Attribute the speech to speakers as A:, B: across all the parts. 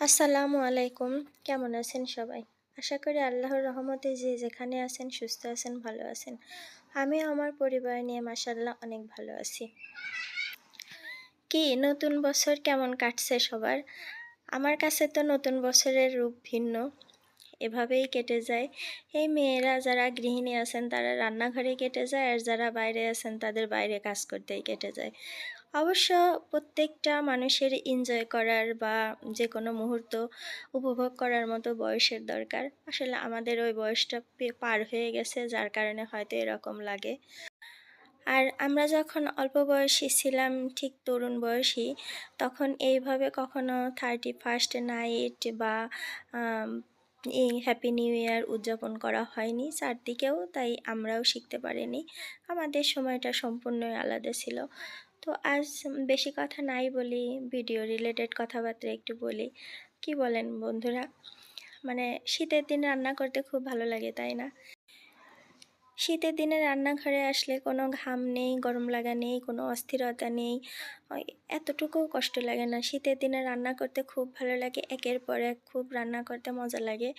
A: আসসালামু আলাইকুম। কেমন আছেন সবাই? আশা করি আল্লাহর রহমতে যে যেখানে আছেন, সুস্থ আছেন, ভালো আছেন। আমি আমার পরিবার নিয়ে মাসাল্লাহ অনেক ভালো আছি। কি, নতুন বছর কেমন কাটছে সবার? আমার কাছে তো নতুন বছরের রূপ ভিন্ন। এভাবেই কেটে যায়। এই মেয়েরা যারা গৃহিণী আছেন, তারা রান্নাঘরে কেটে যায়, আর যারা বাইরে আছেন, তাদের বাইরে কাজ করতেই কেটে যায়। অবশ্য প্রত্যেকটা মানুষের এনজয় করার বা যে কোনো মুহূর্ত উপভোগ করার মতো বয়সের দরকার। আসলে আমাদের ওই বয়সটা পার হয়ে গেছে, যার কারণে হয়তো এরকম লাগে। আর আমরা যখন অল্প বয়সী ছিলাম, ঠিক তরুণ বয়সী, তখন এইভাবে কখনো থার্টি ফার্স্ট নাইট বা এই হ্যাপি নিউ ইয়ার উদযাপন করা হয়নি। চারদিকেও তাই আমরাও শিখতে পারিনি। আমাদের সময়টা সম্পূর্ণই আলাদা ছিল। তো আজ বেশি কথা নাই বলি ভিডিও রিলেটেড কথাবার্তা একটু বলি। কি বলেন বন্ধুরা? মানে শীতের দিন রান্না করতে খুব ভালো লাগে, তাই না? শীতের দিনে রান্নাঘরে আসলে কোনো ঘাম নেই, গরম লাগা নেই, কোনো অস্থিরতা নেই। এতটুকুও কষ্ট লাগে না। শীতের দিনে রান্না করতে খুব ভালো লাগে, একের পর এক খুব রান্না করতে মজা লাগে।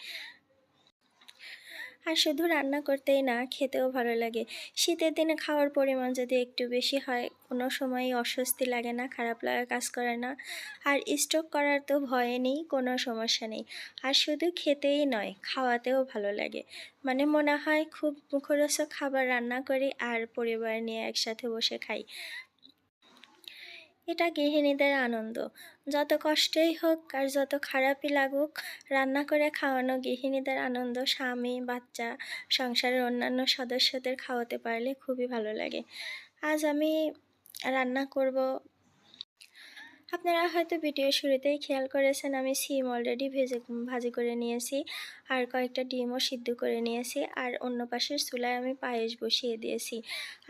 A: আর শুধু রান্না করতেই না, খেতেও ভালো লাগে। শীতের দিনে খাওয়ার পরিমাণ যদি একটু বেশি হয়, কোনো সময়ই অস্বস্তি লাগে না, খারাপ লাগা কাজ করে না। আর স্টক করার তো ভয়ে নেই, কোনো সমস্যা নেই। আর শুধু খেতেই নয়, খাওয়াতেও ভালো লাগে। মানে মনে হয় খুব মুখরোচক খাবার রান্না করি আর পরিবার নিয়ে একসাথে বসে খাই। এটা গৃহিণীদের আনন্দ। যত কষ্টই হোক আর যত খারাপই লাগুক, রান্না করে খাওয়ানো গৃহিণীদের আনন্দ স্বামী, বাচ্চা, সংসারের অন্যান্য সদস্যদের খাওয়াতে পারলে খুবই ভালো লাগে। আজ আমি রান্না করব আপনারা হয়তো ভিডিও শুরুতেই খেয়াল করেছেন, আমি সিম অলরেডি ভেজে ভাজি করে নিয়েছি, আর কয়েকটা ডিমও সিদ্ধ করে নিয়েছি, আর অন্য পাশের চুলায় আমি পায়েস বসিয়ে দিয়েছি।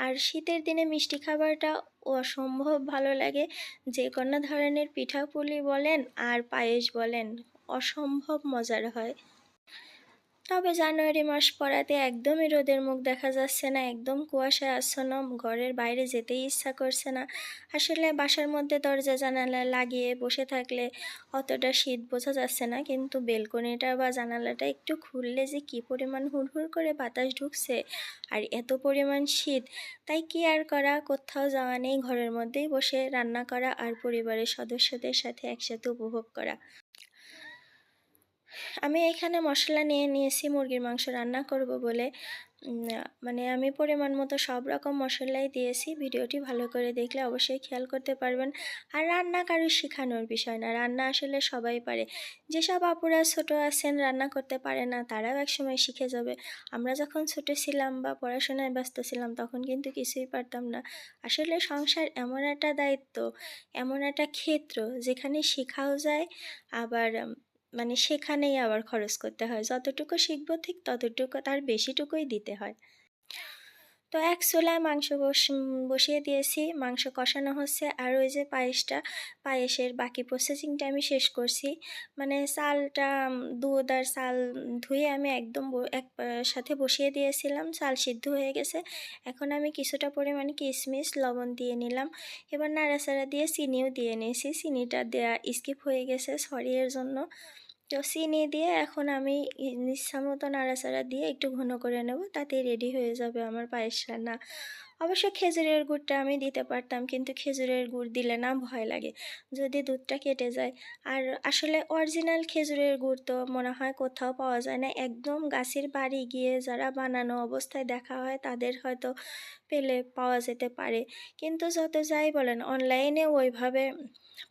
A: আর শীতের দিনে মিষ্টি খাবারটা অসম্ভব ভালো লাগে, যে কোনো ধরনের পিঠাপুলি বলেন আর পায়েস বলেন, অসম্ভব মজার হয়। তবে জানুয়ারি মাস পড়াতে একদমই রোদের মুখ দেখা যাচ্ছে না, একদম কুয়াশায় আচ্ছন্ন, ঘরের বাইরে যেতেই ইচ্ছা করছে না। আসলে বাসার মধ্যে দরজা জানালা লাগিয়ে বসে থাকলে অতটা শীত বোঝা যাচ্ছে না, কিন্তু বেলকনিটা বা জানালাটা একটু খুললে যে কি পরিমাণ হুড়হুড় করে বাতাস ঢুকছে আর এত পরিমাণ শীত, তাই কি আর করা? কোথাও যাওয়া নেই, ঘরের মধ্যেই বসে রান্না করা আর পরিবারের সদস্যদের সাথে একসাথে উপভোগ করা। আমি এখানে মশলা নিয়ে নিয়েছি, মুরগির মাংস রান্না করব বলে। মানে আমি পরিমাণ মতো সব রকম মশলাই দিয়েছি। ভিডিওটি ভালো করে দেখলে অবশ্যই খেয়াল করতে পারবেন। আর রান্না কারও শেখানোর বিষয় না, রান্না আসলে সবাই পারে। যেসব আপুরা ছোট আছেন, রান্না করতে পারে না, তারাও একসময় শিখে যাবে। আমরা যখন ছোট ছিলাম বা পড়াশোনায় ব্যস্ত ছিলাম, তখন কিন্তু কিছুই পারতাম না। আসলে সংসার এমন একটা দায়িত্ব, এমন একটা ক্ষেত্র যেখানে শেখাও যায়, আবার মানে সেখানেই আবার খরচ করতে হয়। যতটুকু শিখব ঠিক ততটুকু তার বেশিটুকুই দিতে হয়। তো এক চুলায় মাংস বসিয়ে দিয়েছি। মাংস কষানো হচ্ছে আর ওই যে পায়েসটা, পায়েসের বাকি প্রসেসিংটা আমি শেষ করছি। মানে চালটা, দুধ আর চাল ধুয়ে আমি একদম এক সাথে বসিয়ে দিয়েছিলাম। চাল সিদ্ধ হয়ে গেছে। এখন আমি কিছুটা পরিমাণে কিশমিশ, লবণ দিয়ে নিলাম। এবার নাড়াচাড়া দিয়ে চিনিও দিয়ে নিয়েছি। চিনিটা দেওয়া স্কিপ হয়ে গেছে সরি এর জন্য। তো চিনি দিয়ে এখন আমি ইচ্ছা মতো নাড়াচাড়া দিয়ে একটু ঘন করে নেব তাতে রেডি হয়ে যাবে আমার পায়েস রান্না। অবশ্য খেজুরের গুড়টা আমি দিতে পারতাম, কিন্তু খেজুরের গুড় দিলে না ভয় লাগে। যদি দুধটা কেটে যায়। আর আসলে অরিজিনাল খেজুরের গুড় তো মনে হয় কোথাও পাওয়া যায় না। একদম গাছের বাড়ি গিয়ে যারা বানানো অবস্থায় দেখা হয়, তাদের হয়তো পেলে পাওয়া যেতে পারে। কিন্তু যত যাই বলেন, অনলাইনে ওইভাবে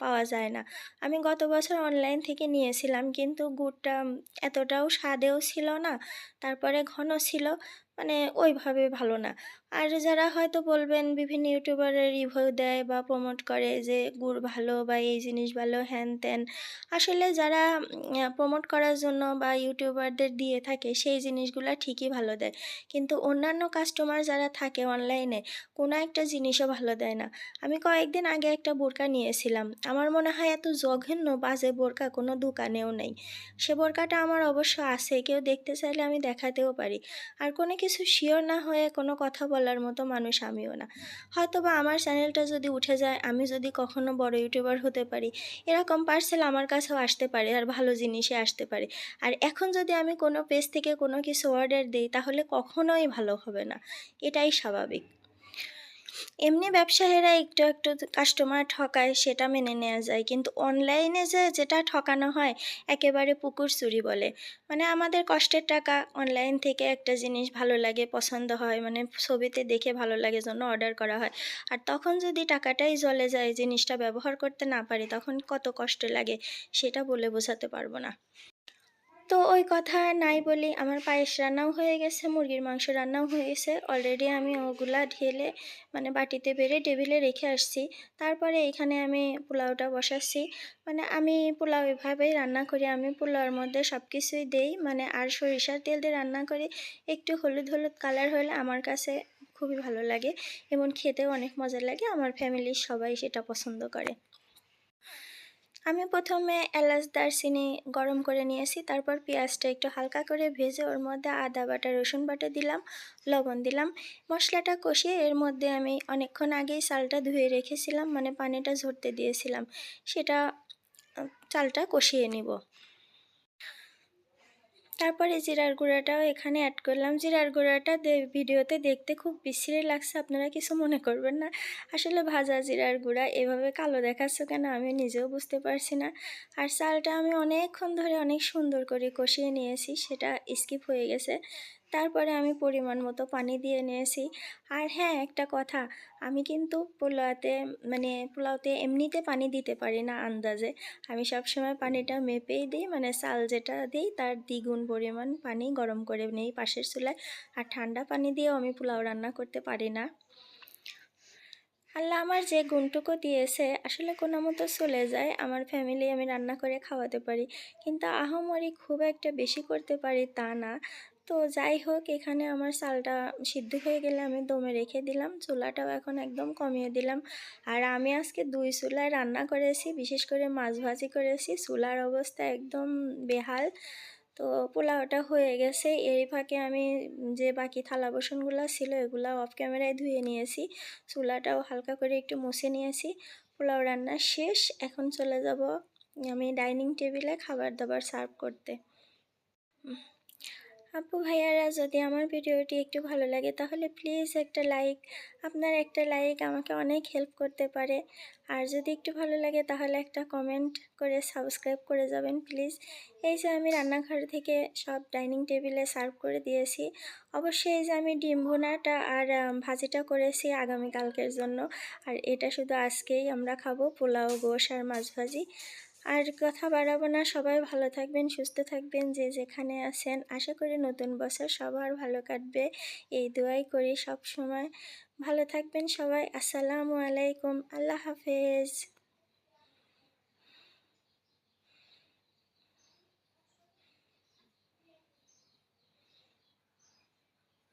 A: পাওয়া যায় না। আমি গত বছর অনলাইন থেকে নিয়েছিলাম, কিন্তু গুড়টা এতটাও স্বাদেও ছিল না, তারপরে ঘন ছিল। মানে ওইভাবে ভালো না। আর যারা হয়তো বলবেন বিভিন্ন ইউটিউবারের রিভিউ দেয় বা প্রমোট করে যে গুড় ভালো বা এই জিনিস ভালো, হ্যান ত্যান। আসলে যারা প্রমোট করার জন্য বা ইউটিউবারদের দিয়ে থাকে সেই জিনিসগুলো ঠিকই ভালো দেয়। কিন্তু অন্যান্য কাস্টমার যারা থাকে অনলাইনে কোনো একটা জিনিসও ভালো দেয় না। আমি কয়েকদিন আগে একটা বোরকা নিয়েছিলাম। আমার মনে হয় এত জঘন্য বাজে বোরকা কোনো দোকানেও নেই। সে বোরকাটা আমার অবশ্য আছে, কেউ দেখতে চাইলে আমি দেখাতেও পারি। আর কোনো কিছু কিছু শিওর না হয়ে কোনো কথা বলার মতো মানুষ আমিও না। হয়তো বা আমার চ্যানেলটা যদি উঠে যায়, আমি যদি কখনো বড় ইউটিউবার হতে পারি, এরকম পার্সেল আমার কাছেও আসতে পারে আর ভালো জিনিসে আসতে পারে। আর এখন যদি আমি কোনো পেজ থেকে কোনো কিছু অর্ডার দিই, তাহলে কখনোই ভালো হবে না। এটাই স্বাভাবিক। এমনি ব্যবসায়ীরা একটু একটু কাস্টমার ঠকায়, সেটা মেনে নেওয়া যায়। কিন্তু অনলাইনে যে যেটা ঠকানো হয়, একেবারে পুকুর চুরি বলে। মানে আমাদের কষ্টের টাকা অনলাইন থেকে একটা জিনিস ভালো লাগে, পছন্দ হয় মানে ছবিতে দেখে ভালো লাগে জন্য অর্ডার করা হয়। আর তখন যদি টাকাটাই জলে যায়, জিনিসটা ব্যবহার করতে না পারি, তখন কত কষ্ট লাগে, সেটা বলে বোঝাতে পারব না। তো ওই কথা নাই বলি। আমার পায়েস রান্নাও হয়ে গেছে, মুরগির মাংস রান্নাও হয়ে গেছে। অলরেডি আমি ওগুলা ঢেলে মানে বাটিতে বেড়ে টেবিলে রেখে আসছি। তারপরে এখানে আমি পোলাওটা বসাচ্ছি। মানে আমি পোলাও এভাবেই রান্না করি। আমি পোলাওর মধ্যে সব কিছুই দেই। মানে আর সরিষার তেল দিয়ে রান্না করি। একটু হলুদ হলুদ কালার হলে আমার কাছে খুবই ভালো লাগে। এমন খেতেও অনেক মজা লাগে। আমার ফ্যামিলির সবাই সেটা পছন্দ করে। আমি প্রথমে এলাচ দারচিনি গরম করে নিয়েছি, তারপর পেঁয়াজটা একটু হালকা করে ভেজে ওর মধ্যে আদা বাটা, রসুন বাটা দিলাম, লবণ দিলাম। মশলাটা কষিয়ে এর মধ্যে আমি অনেকক্ষণ আগেই চালটা ধুয়ে রেখেছিলাম মানে পানিটা ঝরতে দিয়েছিলাম। সেটা, চালটা কষিয়ে নিব। তারপরে জিরার গুঁড়াটাও এখানে অ্যাড করলাম। জিরার গুঁড়াটা ভিডিওতে দেখতে খুব বিশ্রী লাগছে, আপনারা কিছু মনে করবেন না। আসলে ভাজা জিরার গুঁড়া এভাবে কালো দেখাচ্ছে কেন আমি নিজেও বুঝতে পারছি না। আর চালটা আমি অনেকক্ষণ ধরে অনেক সুন্দর করে কষিয়ে নিয়েছি, সেটা স্কিপ হয়ে গেছে। তারপরে আমি পরিমাণ মতো পানি দিয়ে নিয়েছি। আর হ্যাঁ একটা কথা, আমি কিন্তু পোলাওতে মানে পোলাওতে এমনিতে পানি দিতে পারি না আন্দাজে। আমি সবসময় পানিটা মেপেই দিই মানে চাল যেটা দিই তার দ্বিগুণ পরিমাণ পানি গরম করে নেই পাশের চুলায়। আর ঠান্ডা পানি দিয়েও আমি পোলাও রান্না করতে পারি না। আল্লাহ আমার যে গুণটুকু দিয়েছে, আসলে কোনো মতো চলে যায়। আমার ফ্যামিলি আমি রান্না করে খাওয়াতে পারি। কিন্তু আহমরি খুব একটা বেশি করতে পারি তা না। তো যাই হোক, এখানে আমার চালটা সিদ্ধ হয়ে গেলে আমি দমে রেখে দিলাম। চুলাটাও এখন একদম কমিয়ে দিলাম। আর আমি আজকে দুই চুলায় রান্না করেছি, বিশেষ করে মাছ ভাজি করেছি। চুলার অবস্থা একদম বেহাল। তো পোলাওটা হয়ে গেছে। এই ফাঁকে আমি যে বাকি থালা বাসনগুলো ছিল, এগুলো অফ ক্যামেরায় ধুয়ে নিয়েছি। চুলাটাও হালকা করে একটু মুছে নিয়েছি। পোলাও রান্না শেষ। এখন চলে যাব আমি ডাইনিং টেবিলে খাবার দাবার সার্ভ করতে। আপু ভাইয়ারা, যদি আমার ভিডিওটি একটু ভালো লাগে, তাহলে প্লিজ একটা লাইক আপনার একটা লাইক আমাকে অনেক হেল্প করতে পারে। আর যদি একটু ভালো লাগে, তাহলে একটা কমেন্ট করে সাবস্ক্রাইব করে যাবেন প্লিজ এই যে আমি রান্নাঘর থেকে সব ডাইনিং টেবিলে সার্ভ করে দিয়েছি। অবশ্যই এই যে আমি ডিম ভুনাটা আর ভাজিটা করেছি আগামীকালকের জন্য। আর এটা শুধু আজকেই আমরা খাব, পোলাও, গোশ আর মাছ ভাজি। আর কথা বাড়াবো না। সবাই ভালো থাকবেন, সুস্থ থাকবেন, যে যেখানে আছেন। আশা করি নতুন বছর সবার ভালো কাটবে। এই দোয়াই করি সব সময় ভালো থাকবেন সবাই। আসসালামু আলাইকুম। আল্লাহ হাফেজ।